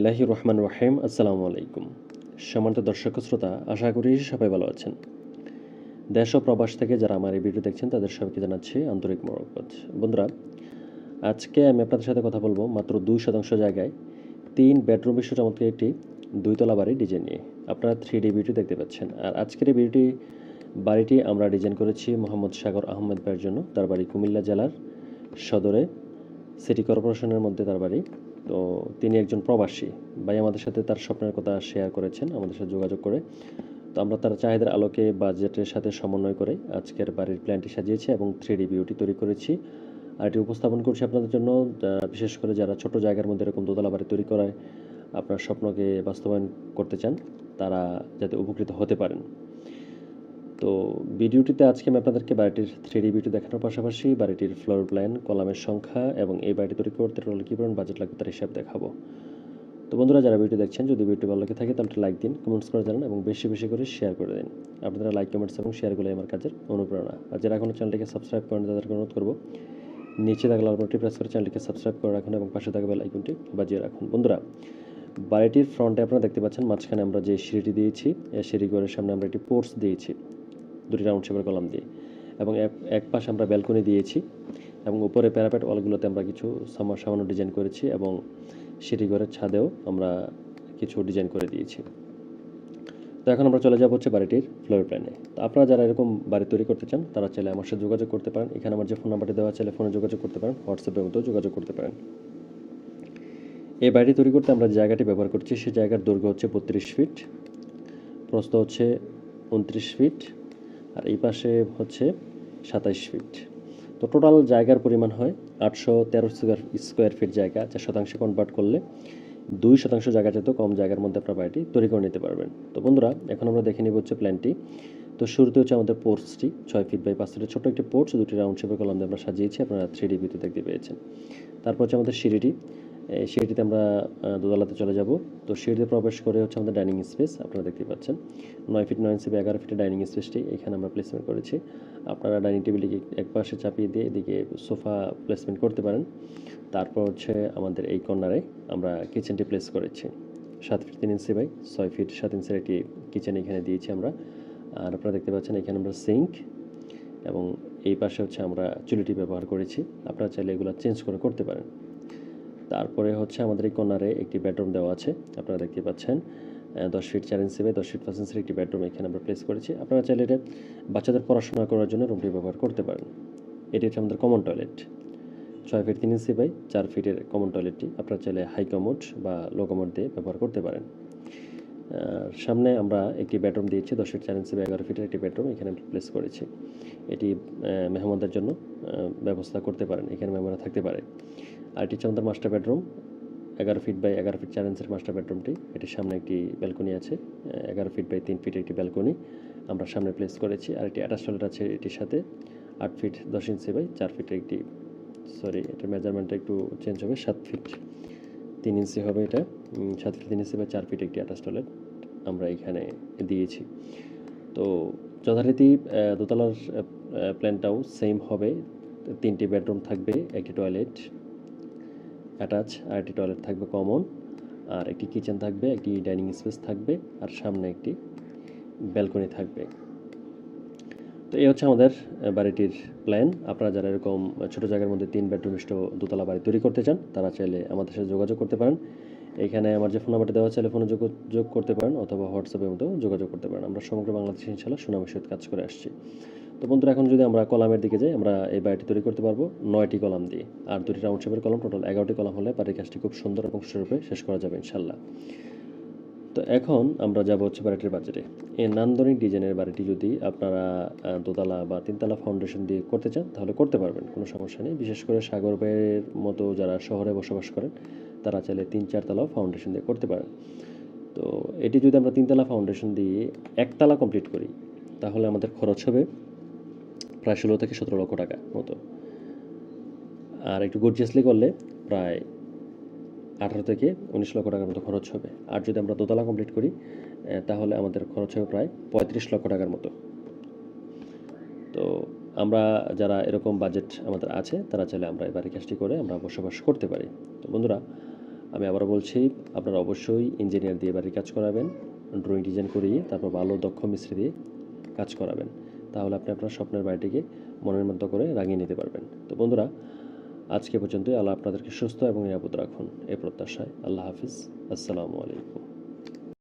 আল্লাহি রহমান রহিম, আসসালামু আলাইকুম। সম্মানিত দর্শক শ্রোতা, আশা করি সবাই ভালো আছেন। দেশ ও প্রবাস থেকে যারা আমার এই ভিডিও দেখছেন, তাদের সবাইকে জানাচ্ছি আন্তরিক মরকত বন্ধুরা, আজকে আমি আপনাদের সাথে কথা বলব মাত্র দুই শতাংশ জায়গায়, তিন বেডরুম বিশ্ব চমৎকার একটি দুইতলা বাড়ি ডিজাইন নিয়ে। আপনারা থ্রি ডি ভিডিও দেখতে পাচ্ছেন। আর আজকের এই ভিডিওটি, বাড়িটি আমরা ডিজাইন করেছি মোহাম্মদ সাগর আহমেদ ভাইয়ের জন্য। তার বাড়ি কুমিল্লা জেলার সদরে সিটি কর্পোরেশনের মধ্যে তার বাড়ি। তো তিনি একজন প্রবাসী। ভাই আমাদের সাথে তার স্বপ্নের কথা শেয়ার করেছেন, আমাদের সাথে যোগাযোগ করে। তো আমরা তার চাহিদার আলোকে, বাজেটের সাথে সমন্বয় করে আজকের বাড়ির প্ল্যানটি সাজিয়েছি এবং থ্রি ডি বিউটি তৈরি করেছি। আর এটি উপস্থাপন করছি আপনাদের জন্য বিশেষ করে যারা ছোট জায়গার মধ্যে এরকম দোতলা বাড়ি তৈরি করায় আপনার স্বপ্নকে বাস্তবায়ন করতে চান, তারা যাতে উপকৃত হতে পারেন। তো ভিডিওটিতে আজকে আমি আপনাদেরকে বাড়িটির থ্রি ভিডিও দেখানোর পাশাপাশি বাড়িটির ফ্লোর প্ল্যান কলামের সংখ্যা এবং এই বাড়িটি তৈরি করতে হলে কী পরিমাণ বাজেট লাগবে তার হিসাব দেখাবো। তো বন্ধুরা, যারা ভিডিও দেখছেন, যদি ভিডিওটি ভালো লাগে থাকে, তাহলে লাইক দিন কমেন্টস করে জানান এবং বেশি বেশি করে শেয়ার করে দিন। আপনারা লাইক কমেন্টস এবং শেয়ারগুলো আমার কাজের অনুপ্রেরণা। আর যারা এখনও চ্যানেলটিকে সাবস্ক্রাইব করেন তাদেরকে অনুরোধ করব, নিচে থাকা লাল প্রেস করে চ্যানেলটিকে সাবস্ক্রাইব করে রাখুন এবং পাশে থাকা বেল আইকনটি বাজিয়ে রাখুন। বন্ধুরা, বাড়িটির ফ্রন্টে আপনারা দেখতে পাচ্ছেন, মাঝখানে আমরা যে সিঁড়িটি দিয়েছি, এই সিঁড়িঘরের সামনে আমরা একটি পোর্টস দিয়েছি। দুটি রাউন্ড শেপের কলাম দিয়ে। এবং এক পাশে আমরা ব্যালকনি দিয়েছি এবং উপরে প্যারাপেট ওয়ালগুলোতে আমরা কিছু সামা- সামান্য ডিজাইন করেছি এবং সিঁড়িঘরের ছাদেও আমরা কিছু ডিজাইন করে দিয়েছি। তো এখন আমরা চলে যাব হচ্ছে বাড়িটির ফ্লোর প্ল্যানে তো আপনারা যারা এরকম বাড়ি তৈরি করতে চান, তারা চাইলে আমার সাথে যোগাযোগ করতে পারেন। এখানে আমার যে ফোন নাম্বারটি দেওয়া চাইলে ফোনে যোগাযোগ করতে পারেন হোয়াটসঅ্যাপের মধ্যেও যোগাযোগ করতে পারেন। এই বাড়িটি তৈরি করতে আমরা জায়গাটি ব্যবহার করছি সেই জায়গার দৈর্ঘ্য হচ্ছে বত্রিশ ফিট প্রস্থ হচ্ছে উনত্রিশ ফিট আর এই পাশে হচ্ছে সাতাইশ ফিট। তো টোটাল জায়গার পরিমাণ হয় আটশো তেরো স্কোয়ার ফিট জায়গা, যা শতাংশে কনভার্ট করলে দুই শতাংশ জায়গা যেহেতু কম জায়গার মধ্যে আপনার বাড়িটি তৈরি করে নিতে পারবেন। তো বন্ধুরা, এখন আমরা দেখে নিব হচ্ছে প্ল্যানটি তো শুরুতে হচ্ছে আমাদের পোর্টসটি ছয় ফিট বাই পাঁচ ফিটের ছোটো একটি পোর্টস দুটি রাউন্ড শেপের কলাম দিয়ে আমরা সাজিয়েছি, আপনারা থ্রি ডি ভিতে দেখতে পেয়েছেন। তারপর হচ্ছে আমাদের সিঁড়িটি সিঁড়িটিতে আমরা আহ, দোতলাতে চলে যাব। তো সিঁড়িতে প্রবেশ করে হচ্ছে আমাদের ডাইনিং স্পেস আপনারা দেখতে পাচ্ছেন। নয় ফিট নয় ইঞ্চি এগারো ফিটের ডাইনিং স্পেসটি এখানে আমরা প্লেসমেন্ট করেছি। আপনারা ডাইনিং টেবিলটিকে এক পাশে চাপিয়ে দিয়ে এদিকে সোফা প্লেসমেন্ট করতে পারেন। তারপর হচ্ছে আমাদের এই কর্নারে আমরা কিচেনটি প্লেস করেছি। সাত ফিট তিন ইঞ্চি বাই ছয় ফিট সাত ইঞ্চির একটি কিচেন এখানে দিয়েছি আমরা। আর আপনারা দেখতে পাচ্ছেন এখানে আমরা সিঙ্ক এবং এই পাশে হচ্ছে আমরা চুলিটি ব্যবহার করেছি। আপনারা চাইলে এগুলো চেঞ্জ করে করতে পারেন। তারপরে হচ্ছে আমাদের এই কর্নারে একটি বেডরুম দেওয়া আছে, আপনারা দেখতে পাচ্ছেন। দশ ফিট চার ইঞ্চি বাই দশ ফিট পাঁচ ইঞ্চির একটি বেডরুম এখানে আমরা প্লেস করেছি। আপনারা চাইলে এটা বাচ্চাদের পড়াশোনা করার জন্য রুমটি ব্যবহার করতে পারেন। এটি হচ্ছে আমাদের কমন টয়লেট ছয় ফিট তিন ইঞ্চি বাই চার ফিটের কমন টয়লেটটি আপনারা চাইলে হাই কমোড বা লো কমোড দিয়ে ব্যবহার করতে পারেন। সামনে আমরা একটি বেডরুম দিয়েছি, দশ ফিট চার ইঞ্চি বা এগারো ফিটের একটি বেডরুম এখানে প্লেস করেছি। এটি মেহমানদের জন্য ব্যবস্থা করতে পারেন, এখানে মেহমানরা থাকতে পারে। আর এটি হচ্ছে মাস্টার বেডরুম, এগারো ফিট বাই এগারো ফিট চার ইঞ্চের মাস্টার বেডরুমটি এটির সামনে একটি ব্যালকনি আছে এগারো ফিট বাই তিন ফিট একটি ব্যালকনি আমরা সামনে প্লেস করেছি। আর একটি অ্যাটাচ টয়লেট আছে এটির সাথে, আট ফিট দশ ইঞ্চি বাই চার ফিটের একটি সরি এটা মেজারমেন্টটা একটু চেঞ্জ হবে, সাত ফিট তিন ইঞ্চি হবে এটা। সাত ফিট তিন ইঞ্চি বা চার ফিট একটি অ্যাটাচ টয়লেট আমরা এখানে দিয়েছি। তো যথারীতি দোতলার প্ল্যানটাও সেম হবে। তিনটি বেডরুম থাকবে, একটি টয়লেট অ্যাটাচ আর একটি টয়লেট থাকবে কমন, আর একটি কিচেন থাকবে, একটি ডাইনিং স্পেস থাকবে, আর সামনে একটি ব্যালকনি থাকবে। তো এই হচ্ছে আমাদের বাড়িটির প্ল্যান। আপনারা যারা এরকম ছোটো জায়গার মধ্যে তিন বেডরুম বিশিষ্ট দোতলা বাড়ি তৈরি করতে চান, তারা চাইলে আমাদের সাথে যোগাযোগ করতে পারেন। এখানে আমার যে ফোন নাম্বারটি দেওয়া চাইলে ফোনে যোগাযোগ করতে পারেন, অথবা হোয়াটসঅ্যাপের মধ্যেও যোগাযোগ করতে পারেন। আমরা সমগ্র বাংলাদেশে ইনশাল্লাহ সুনামের সহিত কাজ করে আসছি। তো বন্ধুরা, এখন যদি আমরা কলামের দিকে যাই, আমরা এই বাড়িটি তৈরি করতে পারব নয়টি কলাম দিয়ে। আর দুটি রাউন্ড শেপের কলাম, টোটাল এগারোটি কলাম হলে বাড়ির কাজটি খুব সুন্দর এবং সুরূপে শেষ করা যাবে ইনশাল্লাহ তো এখন আমরা যাব হচ্ছে বাড়িটির বাজেটে এই নান্দনিক ডিজাইনের বাড়িটি যদি আপনারা দোতলা বা তিনতলা ফাউন্ডেশন দিয়ে করতে চান, তাহলে করতে পারবেন, কোনো সমস্যা নেই। বিশেষ করে সাগর ভাইয়ের মতো যারা শহরে বসবাস করেন, তারা চাইলে তিন চারতলাও ফাউন্ডেশন দিয়ে করতে পারেন। তো এটি যদি আমরা তিনতলা ফাউন্ডেশন দিয়ে একতলা কমপ্লিট করি, তাহলে আমাদের খরচ হবে প্রায় ষোলো থেকে সতেরো লক্ষ টাকা মতো। আর একটু গর্জিয়াসলি করলে প্রায় আঠারো থেকে উনিশ লক্ষ টাকার মতো খরচ হবে। আর যদি আমরা দোতলা কমপ্লিট করি তাহলে আমাদের খরচ হবে প্রায় পঁয়ত্রিশ লক্ষ টাকার মতো। তো আমরা যারা এরকম বাজেট আমাদের আছে, তারা চাইলে আমরা এই বাড়ি কাজটি করে আমরা বসবাস করতে পারি। তো বন্ধুরা, আমি আবারও বলছি, আপনারা অবশ্যই ইঞ্জিনিয়ার দিয়ে বাড়ির কাজ করাবেন ড্রয়িং ডিজাইন করিয়ে তারপর ভালো দক্ষ মিস্ত্রি দিয়ে কাজ করাবেন। তাহলে আপনি আপনার স্বপ্নের বাড়িটিকে মনের মতো করে রাঙিয়ে নিতে পারবেন। তো বন্ধুরা, আজকে পর্যন্তই। আল্লাহ আপনাদেরকে সুস্থ এবং নিরাপদ রাখুন। এ প্রত্যাশায় আল্লাহ হাফিজ। আসসালামু আলাইকুম।